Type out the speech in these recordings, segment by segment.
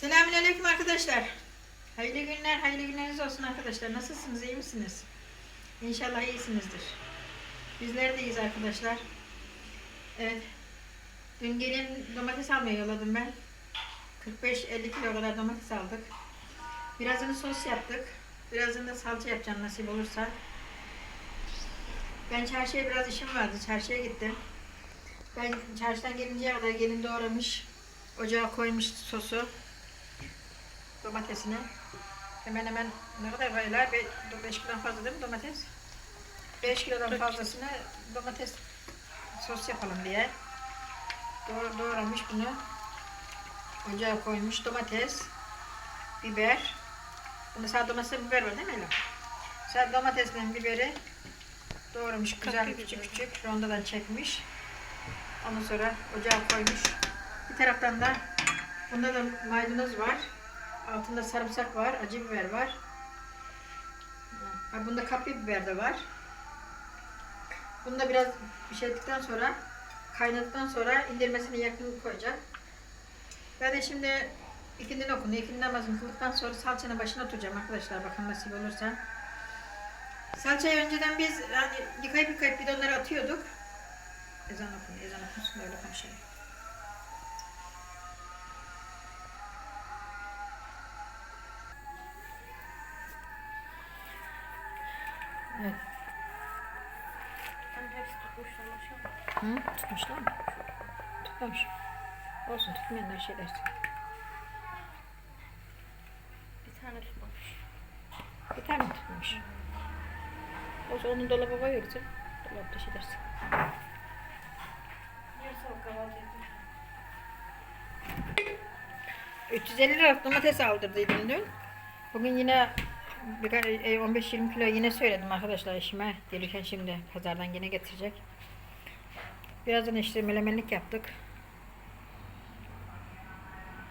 Selamünaleyküm arkadaşlar. Hayırlı günler, hayırlı günleriniz olsun arkadaşlar. Nasılsınız, iyi misiniz? İnşallah iyisinizdir. Bizler de iyiyiz arkadaşlar. Evet. Dün gelin domates almaya yolladım ben. 45-50 kilo kadar domates aldık. Birazını sos yaptık. Birazını da salça yapacağım nasip olursa. Ben çarşıya biraz işim vardı. Çarşıya gittim. Ben çarşıdan gelinceye kadar gelin doğramış. Ocağa koymuş sosu domatesine. Hemen hemen ne kadar baylar? 5 kilodan fazla değil mi domates? 5 kilodan fazlasını domates sos yapalım diye. Doğru, doğramış bunu. Ocağa koymuş domates, biber. Bunda sadece domates biber var değil mi Ela? Sadece domatesle biberi doğramış güzel Tatlı küçük biber. küçük. Rondadan çekmiş. Ondan sonra ocağa koymuş. Bir taraftan da bunda da maydanoz var. Altında sarımsak var, acı biber var. Ha, bunda kapya biber de var. Bunu da biraz pişirdikten sonra, kaynadıktan sonra indirmesini yakın koyacak. Ben de şimdi ikindin okunu, ikindin namazını kıldıktan sonra salçanın başına oturacağım arkadaşlar. Bakın nasip olursa. Salçayı önceden biz yani yıkayıp yıkayıp bidonlara atıyorduk. Ezan okun, ezan okunsun öyle konuşalım. Evet. Hani hepsi tutmuşlar maşallah. Hı? Tutmuşlar mı? Tutmamış. Olsun tutmayanlar şey dersin. Bir tane tutmamış. Bir tane mi tutmamış? Olsun onu dolaba koyuyorsun. Dolapta şey dersin. Yarısı o kahvaltı etmiş. 350 lira domates aldırdıydım dün. Bugün yine birkaç- e, 15-20 kilo yine söyledim arkadaşlar eşime. Gelirken şimdi pazardan yine getirecek. Birazdan işte melemenlik yaptık.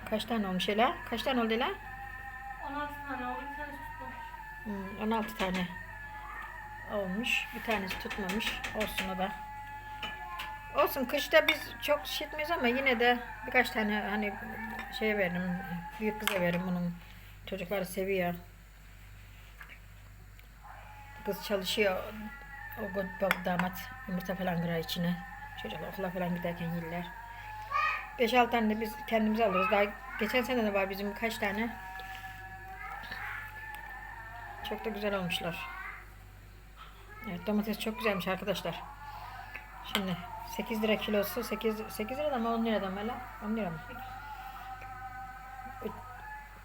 Kaç tane olmuş Ela? Kaç tane oldu Ela? 16 tane oldu. Bir tane tutmamış. Hmm, 16 tane olmuş. Bir tanesi tutmamış. Olsun o da. Olsun kışta biz çok şişirtmiyoruz ama yine de birkaç tane hani şey veririm. Büyük kıza veririm bunun. Çocukları seviyor. Kız çalışıyor. O bab- damat yumurta falan kırar içine. Çocuk okula falan giderken yerler. 5-6 tane de biz kendimize alırız. Daha geçen sene de var bizim kaç tane. Çok da güzel olmuşlar. Evet domates çok güzelmiş arkadaşlar. Şimdi 8 lira kilosu 8 8 liradan mı 10 liradan mı öyle? 10 lira mı? 40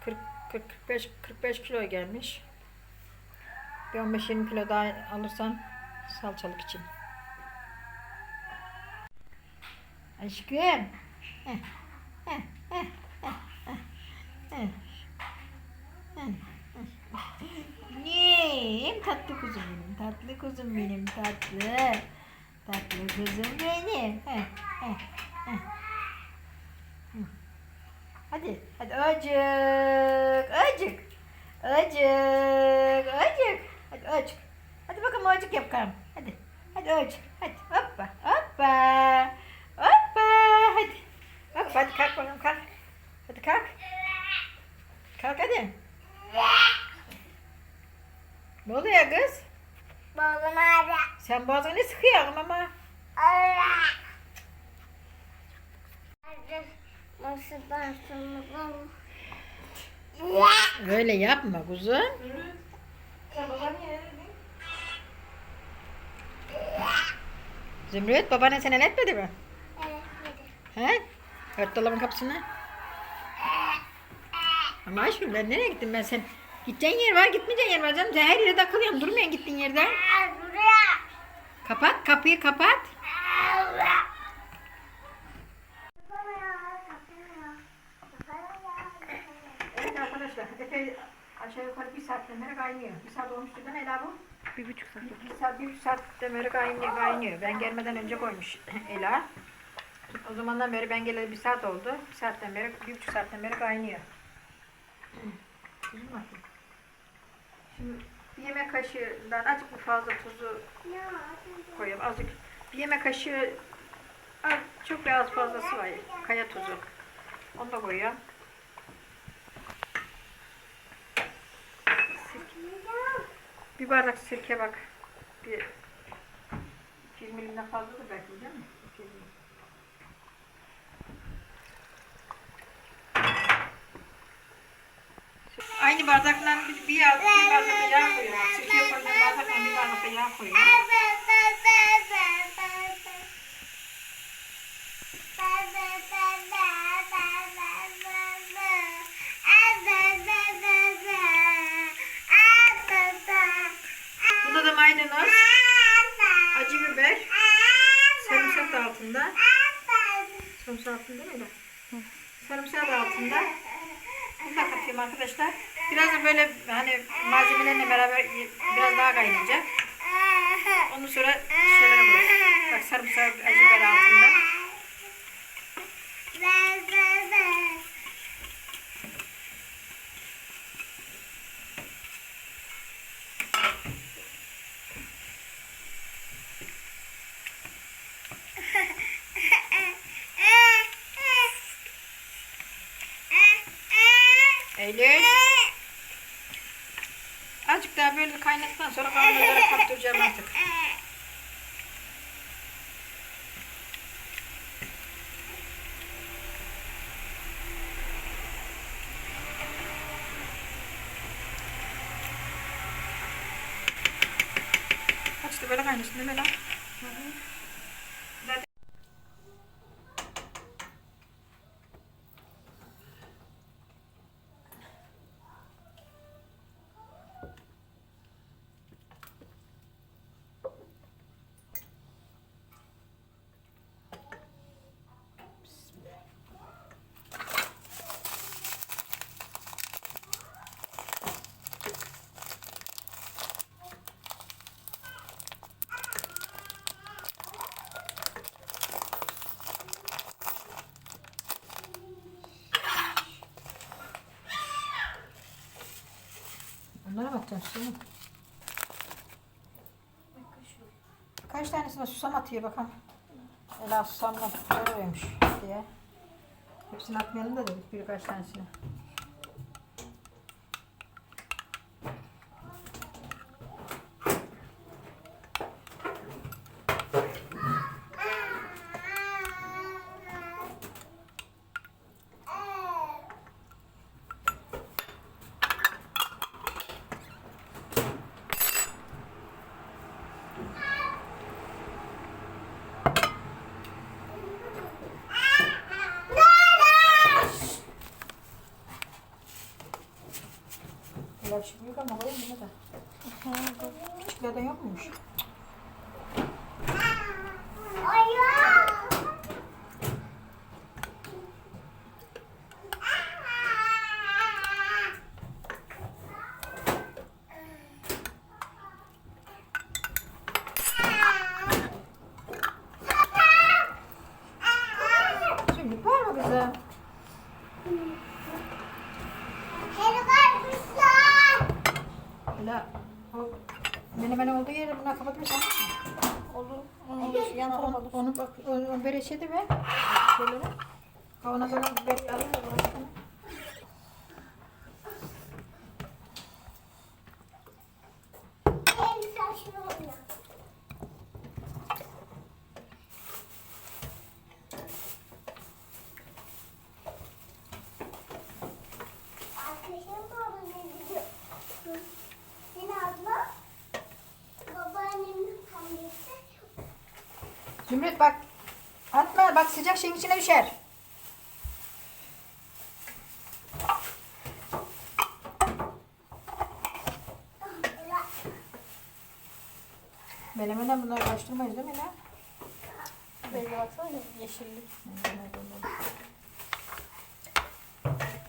40 45 45 kilo gelmiş. Bir 15 20 kilo daha alırsan salçalık için. Aşkım. Heh, heh, heh, heh, heh. Benim tatlı kuzum benim, tatlı kuzum benim, tatlı. Tatlı kuzum benim. Heh, heh, heh. Hadi, hadi acık, acık, acık, acık. Acık. Hadi bakalım acık yap bakalım. Hadi, hadi acık. Hadi hoppa, hoppa, hoppa. Hadi, hoppa hadi kalk bakalım kalk. Hadi kalk. Kalk hadi. Ne oluyor kız? Babam abi. Sen boğazını sıkıyorsun ama. Nasıl ben sana Öyle yapma kuzum. Zümrüt babana sen el etmedi mi? Evet. He? Ört dolabın kapısını. Ama aşkım ben nereye gittim ben sen? Gideceğin yer var gitmeyeceğin yer var canım. Sen her yere takılıyorsun durmuyorsun gittiğin yerde. Kapat kapıyı kapat. Evet arkadaşlar epey aşağı yukarı bir saatten beri kaynıyor. Bir saat olmuştu değil mi Ela bu? Bir buçuk saat. Bir, saat, bir buçuk saatten beri kaynıyor, kaynıyor. Ben gelmeden önce koymuş Ela. O zamandan beri ben geleli bir saat oldu. Bir saatten beri, bir buçuk saatten beri kaynıyor. Şimdi bir yemek kaşığından azıcık bir fazla tuzu koyalım. Azıcık bir yemek kaşığı çok biraz fazlası var. Kaya tuzu. Onu da koyuyorum. Bir bardak sirke bak. Bir 200 milimden fazladır belki değil mi? 200 milim. Aynı bardakla bir, bir, bir bardak da yağ koyuyor. Bak, Sirkeye koyduğum bardakla bir bardak da yağ koyuyor. Bunda da maydanoz, acı biber, sarımsak da altında. Sarımsak altında öyle? Sarımsak da altında. Bunu da arkadaşlar. Biraz da böyle hani malzemelerle beraber biraz daha kaynayacak. Ondan sonra şeylere koyuyoruz. Bak sarımsak, acı biber altında. Daha böyle kaynattıktan sonra kavanozlara kaptıracağım artık. İşte böyle kaynasın değil mi lan? Zaten Şimdi? Kaç tanesine susam atıyor bakalım. Ela susamdan tutuyormuş diye. Hepsini atmayalım da dedik birkaç tanesini. Ela bir şey büyük ama koyayım bunu da. Küçüklerden yok muymuş? Şimdi var mı bize? Ela o menemen olduğu yeri buna kapatırsan. Olur. Olur. Yan taraf olur. Onu bak, de ver. Şöyle. Kavanoz olan biber annesi Zümrüt bak. Bak sıcak şeyin içine düşer. Menemenden bunları karıştırmayız değil mi lan? Böyle baksana yeşilli.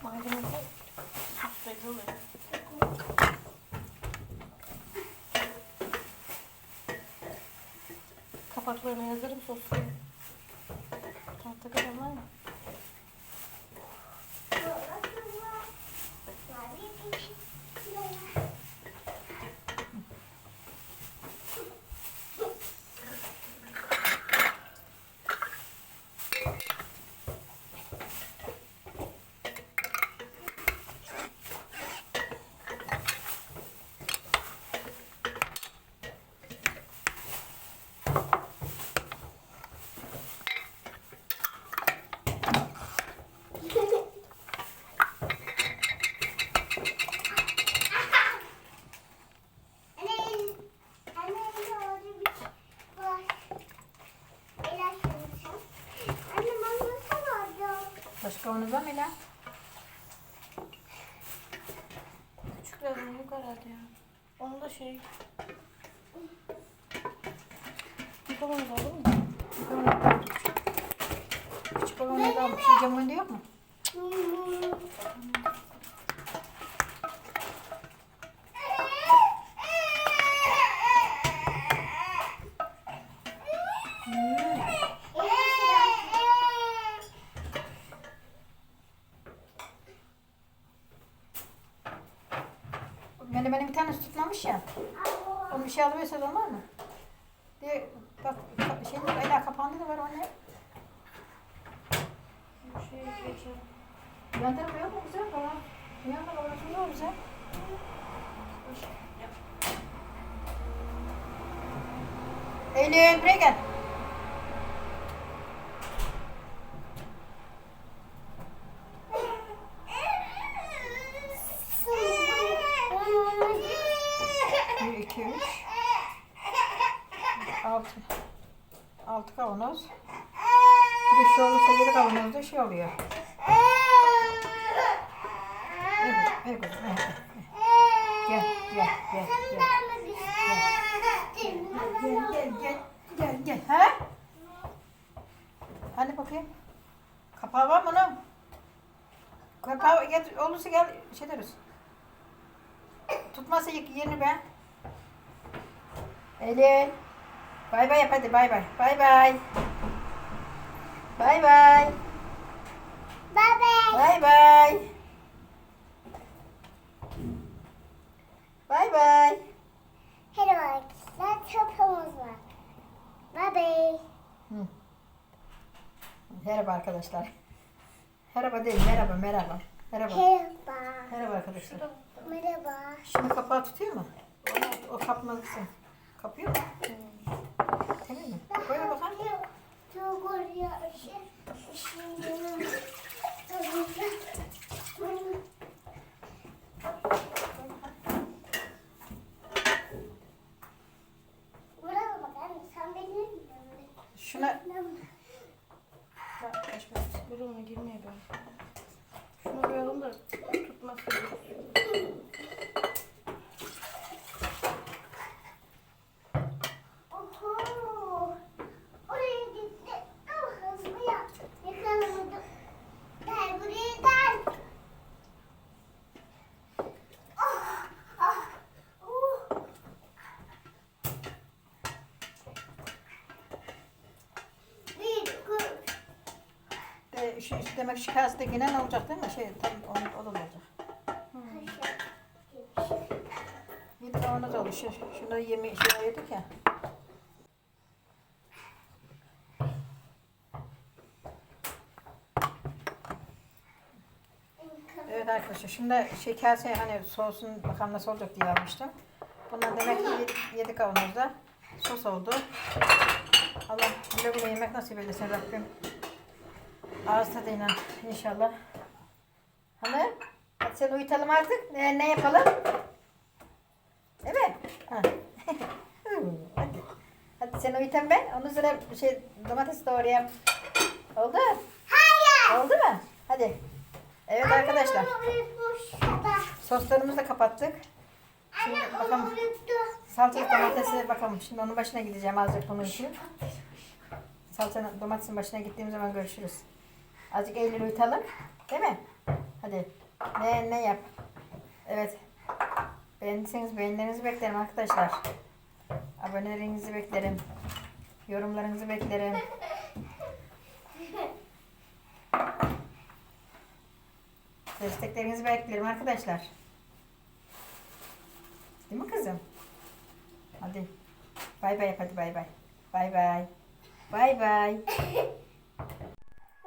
Maydanoz sos belli oluyor. Kapaklarına yazarım soslu. Ito ka naman. Var mı Ela? Küçüklerden yok herhalde ya. Onu da şey... Bir kavanoz olur mu? Bir kavanoz. Küçük kavanoz almış. Şey camında yok mu? Beni benim bir tanesi tutmamış ya. Onu bir şey alıversen olmaz mı? Diye bak ka- şey Ela kapandı da var o ne? Bir şey geçelim. Yan tarafı yok mu güzel falan? Yan tarafı orası yok güzel. Eylül buraya gel. Bir, iki, üç. Altı. Altı kavanoz. Bir de şu olursa yedi kavanozda şey oluyor. Evet, evet evet. Gel, gel, gel, gel. Gel, gel, gel, gel, gel. Ha? Hadi bakayım. Kapağı var mı onun? Kapağı gel, olursa gel, şey deriz. Tutmazsa yerini ben. Elin. Bay bay yap hadi bay bay. Bay bay. Bay bay. Bay bay. Bay bay. Hello arkadaşlar, çöpümüz var. Bye bye. Merhaba arkadaşlar. Merhaba değil, merhaba, merhaba. Merhaba. Merhaba. Merhaba arkadaşlar. Merhaba. Şimdi kapağı tutuyor mu? O, o kapmalısın. Kapıyor mu? Tamam mı? Koy bakalım. Çok oluyor. Şimdi Buraya bak anne, sen beni mi Şuna... Dur ona girmeye ben. Şunu koyalım da tutmaz. Oho! Oraya gitti. Ama hızlı yap. Yakalamadım. Gel buraya gel. Ah! Ah! Uh! Bir, iki, De, demek şu kasete gelen olacak değil mi? Şey, tam o, o da olacak. Bir de ona da olur. Şu, şunu yemi şey yedik ya. Evet arkadaşlar şimdi şey kase hani sosun bakalım nasıl olacak diye almıştım. Bundan demek ki yedik kavanozda. Sos oldu. Allah güle güle yemek nasip eylesin Rabbim. Ağız tadıyla inşallah. Hanım hadi sen uyutalım artık. Ne, ne yapalım? Değil mi? Ha. hadi. Hadi sen uyutan ben. Onun üzerine bir şey domates doğrayayım. Oldu? Hayır. Oldu mu? Hadi. Evet arkadaşlar. Anne da. Soslarımızı da kapattık. Şimdi Anne bakalım. Salçalı domatesi bakalım. Şimdi onun başına gideceğim azıcık bunun için. Salçanın domatesin başına gittiğim zaman görüşürüz. Azıcık Eylül uyutalım. Değil mi? Hadi. Ne ne yap? Evet. Beğendiyseniz beğenilerinizi beklerim arkadaşlar. Abonelerinizi beklerim. Yorumlarınızı beklerim. Desteklerinizi beklerim arkadaşlar. Değil mi kızım? Hadi. Bay bay hadi bay bay. Bay bay. Bay bay.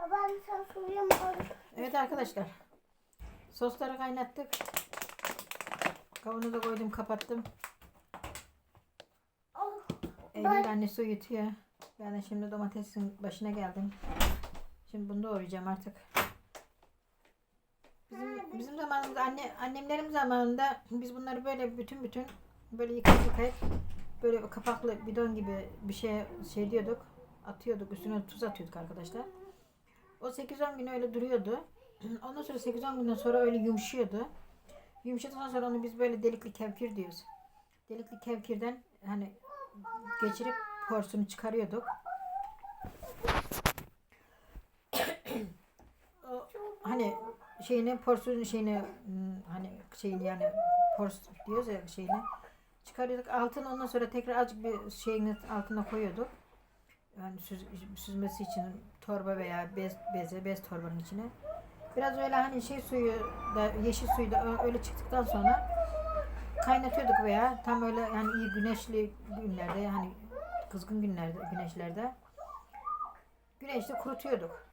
Babam sen soruyor Evet arkadaşlar. Sosları kaynattık. Kavanoza koydum kapattım. Oh, Eylül annesi uyutuyor. Ben de şimdi domatesin başına geldim. Şimdi bunu doğrayacağım artık. Bizim, bizim zamanımızda anne, annemlerim zamanında biz bunları böyle bütün bütün böyle yıkayıp yıkayıp böyle kapaklı bidon gibi bir şey şey diyorduk. Atıyorduk üstüne tuz atıyorduk arkadaşlar. O 8-10 gün öyle duruyordu. Ondan sonra 8-10 günden sonra öyle yumuşuyordu. Yumuşadıktan sonra onu biz böyle delikli kevkir diyoruz. Delikli kevkirden hani geçirip porsunu çıkarıyorduk. o, hani şeyini porsunun şeyini hmm, hani şeyini yani pors diyoruz ya şeyini çıkarıyorduk. Altını ondan sonra tekrar azıcık bir şeyini altına koyuyorduk. Yani süz, süzmesi için torba veya bez beze bez torbanın içine. Biraz öyle hani şey suyu da yeşil suyu da öyle çıktıktan sonra kaynatıyorduk veya tam öyle yani iyi güneşli günlerde hani kızgın günlerde güneşlerde güneşte kurutuyorduk.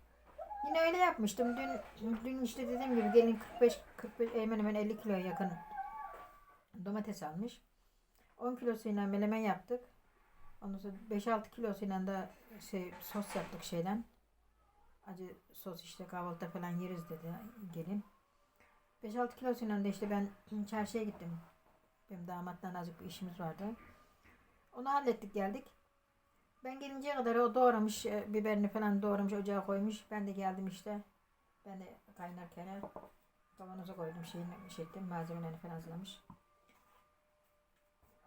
Yine öyle yapmıştım. Dün dün işte dediğim gibi gelin 45 45 hemen hemen 50 kilo yakın domates almış. 10 kilosuyla melemen yaptık. Ondan sonra 5-6 kilosuyla da şey sos yaptık şeyden. Acı sos işte kahvaltıda falan yeriz dedi gelin. 5-6 kilosuyla da işte ben çarşıya gittim. Benim damatla azıcık bir işimiz vardı. Onu hallettik geldik. Ben gelinceye kadar o doğramış e, biberini falan doğramış ocağa koymuş. Ben de geldim işte. Ben de kaynarken kavanoza koydum şeyini şey ettim malzemelerini falan hazırlamış.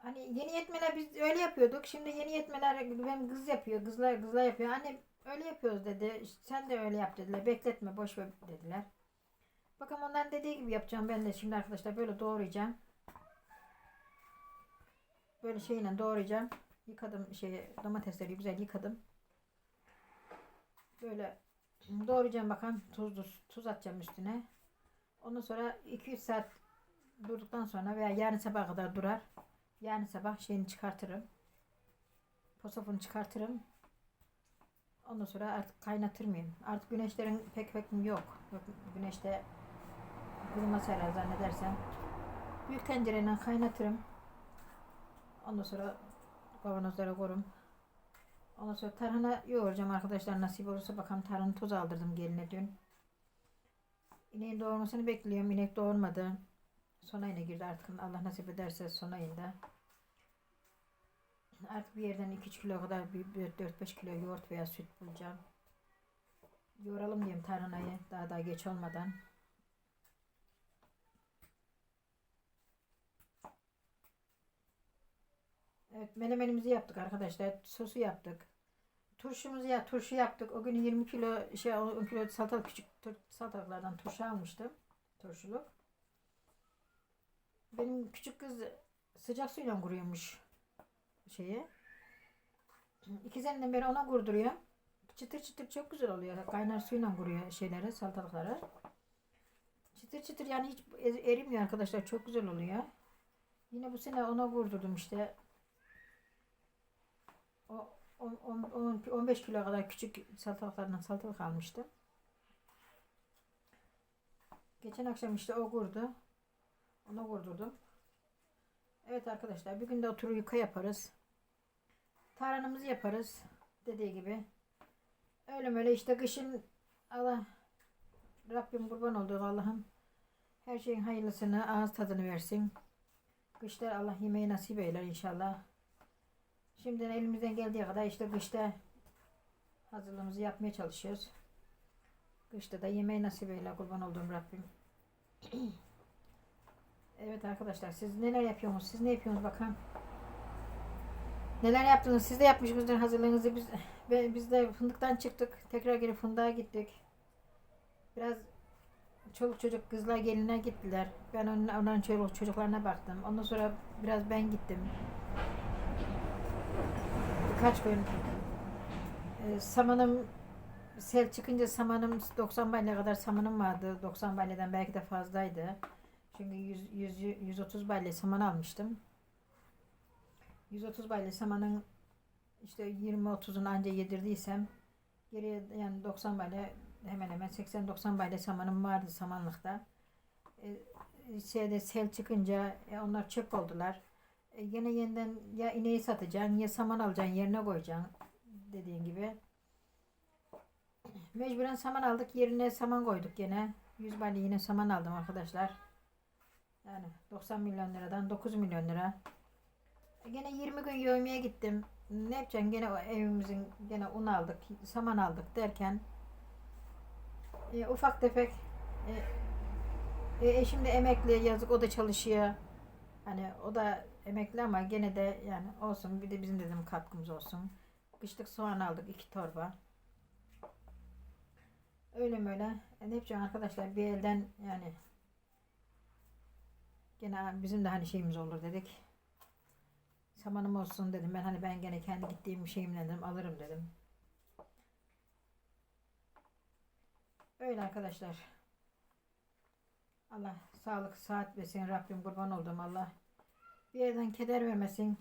Hani yeni yetmeler biz öyle yapıyorduk. Şimdi yeni yetmeler benim kız yapıyor. Kızlar kızlar yapıyor. Anne öyle yapıyoruz dedi. Sen de öyle yap dediler. Bekletme boş ver dediler. Bakalım onların dediği gibi yapacağım ben de şimdi arkadaşlar böyle doğrayacağım. Böyle şeyle doğrayacağım. Yıkadım şey domatesleri güzel yıkadım. Böyle doğrayacağım bakalım tuzlu tuz atacağım üstüne. Ondan sonra 2-3 saat durduktan sonra veya yarın sabah kadar durar. Yarın sabah şeyini çıkartırım. Posofunu çıkartırım. Ondan sonra artık kaynatır mıyım? Artık güneşlerin pek hükmü yok. Yok, Güneşte kurumaz herhalde zannedersem. Büyük tencereyle kaynatırım. Ondan sonra kavanozlara koyarım. Ondan sonra tarhana yoğuracağım arkadaşlar nasip olursa bakalım tarhana toz aldırdım geline dün. İneğin doğurmasını bekliyorum. İnek doğurmadı. Son ayına girdi artık Allah nasip ederse son ayında. Artık bir yerden 2 kilo kadar bir, bir 4-5 kilo yoğurt veya süt bulacağım. Yoğuralım diyeyim tarhanayı daha daha geç olmadan. Evet menemenimizi yaptık arkadaşlar. Sosu yaptık. Turşumuzu ya turşu yaptık. O gün 20 kilo şey 10 kilo salatalık küçük salatalıklardan turşu almıştım. Turşuluk. Benim küçük kız sıcak suyla kuruyormuş şeyi. İkisinden beri ona kurduruyor. Çıtır çıtır çok güzel oluyor. Kaynar suyla kuruyor şeyleri, salatalıkları. Çıtır çıtır yani hiç e- erimiyor arkadaşlar. Çok güzel oluyor. Yine bu sene ona kurdurdum işte. O 10, 10, 10, 15 kilo kadar küçük salatalıklardan salatalık almıştım. Geçen akşam işte o kurdu. Ona vurdurdum. Evet arkadaşlar bir gün de oturur yuka yaparız. Tarhanamızı yaparız. Dediği gibi. Öyle böyle işte kışın Allah Rabbim kurban olduğu Allah'ım her şeyin hayırlısını ağız tadını versin. Kışlar Allah yemeği nasip eyler inşallah. Şimdiden elimizden geldiği kadar işte kışta hazırlığımızı yapmaya çalışıyoruz. Kışta da yemeği nasip eyler kurban olduğum Rabbim. Evet arkadaşlar siz neler yapıyorsunuz? Siz ne yapıyorsunuz bakalım? Neler yaptınız? Siz de yapmışsınızdır hazırlığınızı. Biz, biz de fındıktan çıktık. Tekrar geri fındığa gittik. Biraz çoluk çocuk kızlar geline gittiler. Ben onların çoluk çocuklarına baktım. Ondan sonra biraz ben gittim. Birkaç gün e, samanım sel çıkınca samanım 90 balya kadar samanım vardı. 90 balyadan belki de fazlaydı. Çünkü 100, 100, 130 balya saman almıştım. 130 balya samanın işte 20-30'unu anca yedirdiysem geriye yani 90 balya hemen hemen 80-90 balya samanım vardı samanlıkta. E, şeyde sel çıkınca e, onlar çöp oldular. E, gene yeniden ya ineği satacaksın ya saman alacaksın yerine koyacaksın dediğin gibi. Mecburen saman aldık yerine saman koyduk gene. 100 balya yine saman aldım arkadaşlar. Yani 90 milyon liradan 9 milyon lira. E, Gene 20 gün yövmeye gittim. Ne yapacaksın? Gene evimizin gene un aldık, saman aldık derken e, ufak tefek E, e, eşim de emekli yazık o da çalışıyor. Hani o da emekli ama gene de yani olsun bir de bizim dedim katkımız olsun. Kışlık soğan aldık iki torba. Öyle mi öyle. E, ne yapacağım arkadaşlar bir elden yani gene bizim de hani şeyimiz olur dedik. Samanım olsun dedim. Ben hani ben gene kendi gittiğim şeyimle dedim alırım dedim. Öyle arkadaşlar. Allah sağlık saat versin Rabbim kurban oldum Allah. Bir yerden keder vermesin.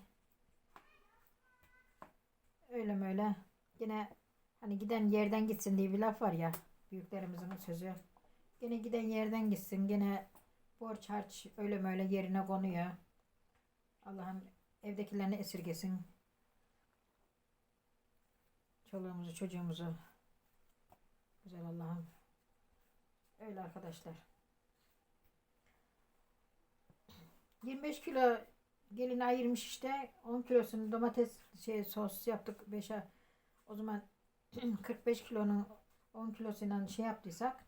Öyle mi öyle. Yine hani giden yerden gitsin diye bir laf var ya. Büyüklerimizin sözü. Gene giden yerden gitsin. Gene borç harç öyle mi öyle yerine konuyor. Allah'ım evdekilerini esirgesin. Çoluğumuzu çocuğumuzu. Güzel Allah'ım. Öyle arkadaşlar. 25 kilo gelin ayırmış işte. 10 kilosunu domates şey sos yaptık 5'e. O zaman 45 kilonun 10 kilosuyla şey yaptıysak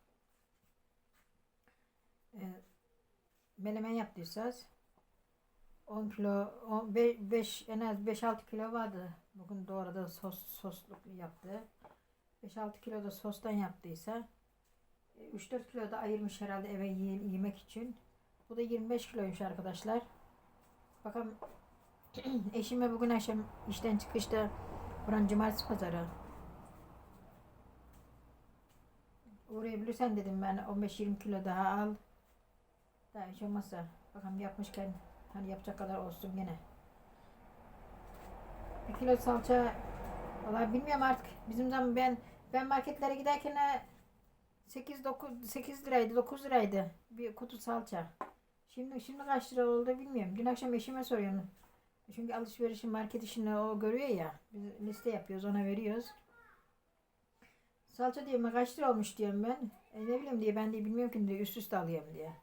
e, melemen yaptıysanız 10 kilo 5 en az 5-6 kilo vardı. Bugün doğrada sos sosluk yaptı. 5-6 kilo da sostan yaptıysa 3-4 kilo da ayırmış herhalde eve ye- yemek için. Bu da 25 kiloymuş arkadaşlar. Bakalım eşime bugün akşam işten çıkışta buranın cumartesi pazarı. Uğrayabilirsen dedim ben 15-20 kilo daha al. Daha hiç olmazsa bakalım yapmışken hani yapacak kadar olsun gene. Bir kilo salça Vallahi bilmiyorum artık. Bizim zaman ben ben marketlere giderken 8 9 8 liraydı, 9 liraydı bir kutu salça. Şimdi şimdi kaç lira oldu bilmiyorum. Dün akşam eşime soruyorum. Çünkü alışverişin market işini o görüyor ya. Biz liste yapıyoruz, ona veriyoruz. Salça diyorum kaç lira olmuş diyorum ben. E ne bileyim diye ben de bilmiyorum ki üst üste alıyorum diye.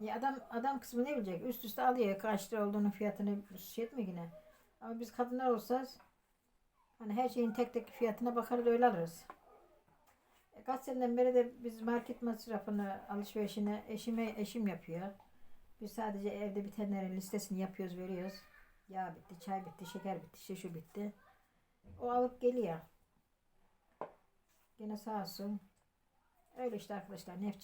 Ya adam adam kısmı ne bilecek? Üst üste alıyor kaç lira olduğunu fiyatını şey etmiyor yine. Ama biz kadınlar olsaz hani her şeyin tek tek fiyatına bakarız öyle alırız. E, Kaç seneden beri de biz market masrafını, alışverişini eşime eşim yapıyor. Biz sadece evde bitenlerin listesini yapıyoruz, veriyoruz. Yağ bitti, çay bitti, şeker bitti, işte şu bitti. O alıp geliyor. Gene sağ olsun. Öyle işte arkadaşlar ne?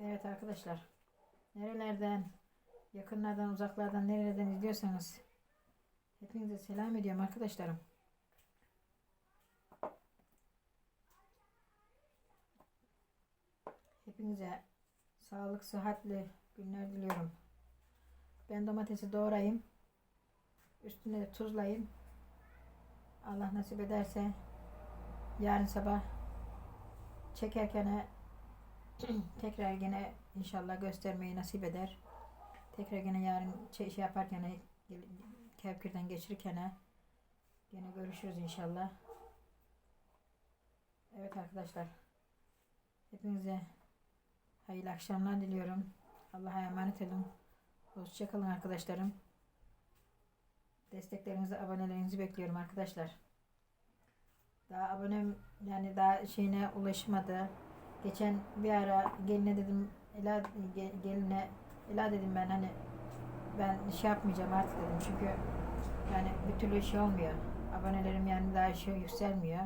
Evet arkadaşlar. Nerelerden, yakınlardan, uzaklardan, nerelerden izliyorsanız hepinize selam ediyorum arkadaşlarım. Hepinize sağlık, sıhhatli günler diliyorum. Ben domatesi doğrayayım. Üstüne de tuzlayayım. Allah nasip ederse yarın sabah çekerken tekrar gene inşallah göstermeyi nasip eder. Tekrar gene yarın şey, şey yaparken kevkirden geçirirken gene görüşürüz inşallah. Evet arkadaşlar. Hepinize hayırlı akşamlar diliyorum. Allah'a emanet olun. Hoşçakalın arkadaşlarım. Desteklerinizi, abonelerinizi bekliyorum arkadaşlar. Daha abonem yani daha şeyine ulaşmadı. Geçen bir ara geline dedim Ela ge- geline Ela dedim ben hani ben şey yapmayacağım artık dedim çünkü yani bir türlü şey olmuyor. Abonelerim yani daha şey yükselmiyor.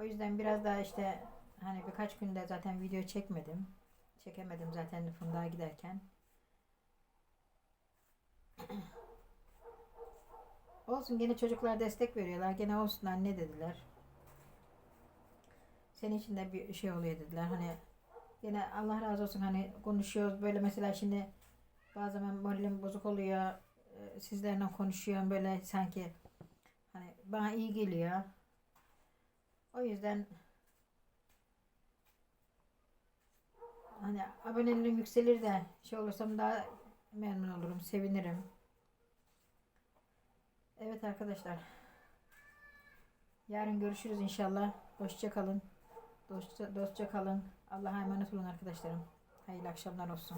O yüzden biraz daha işte hani birkaç günde zaten video çekmedim. Çekemedim zaten fındığa giderken. Olsun gene çocuklar destek veriyorlar. Gene olsun anne dediler. Senin için de bir şey oluyor dediler. Hani yine Allah razı olsun hani konuşuyoruz böyle mesela şimdi zaman moralim bozuk oluyor. Ee, Sizlerle konuşuyorum böyle sanki hani bana iyi geliyor. O yüzden hani abonelerim yükselir de şey olursam daha memnun olurum, sevinirim. Evet arkadaşlar. Yarın görüşürüz inşallah. Hoşça kalın. Dostça, dostça kalın. Allah'a emanet olun arkadaşlarım. Hayırlı akşamlar olsun.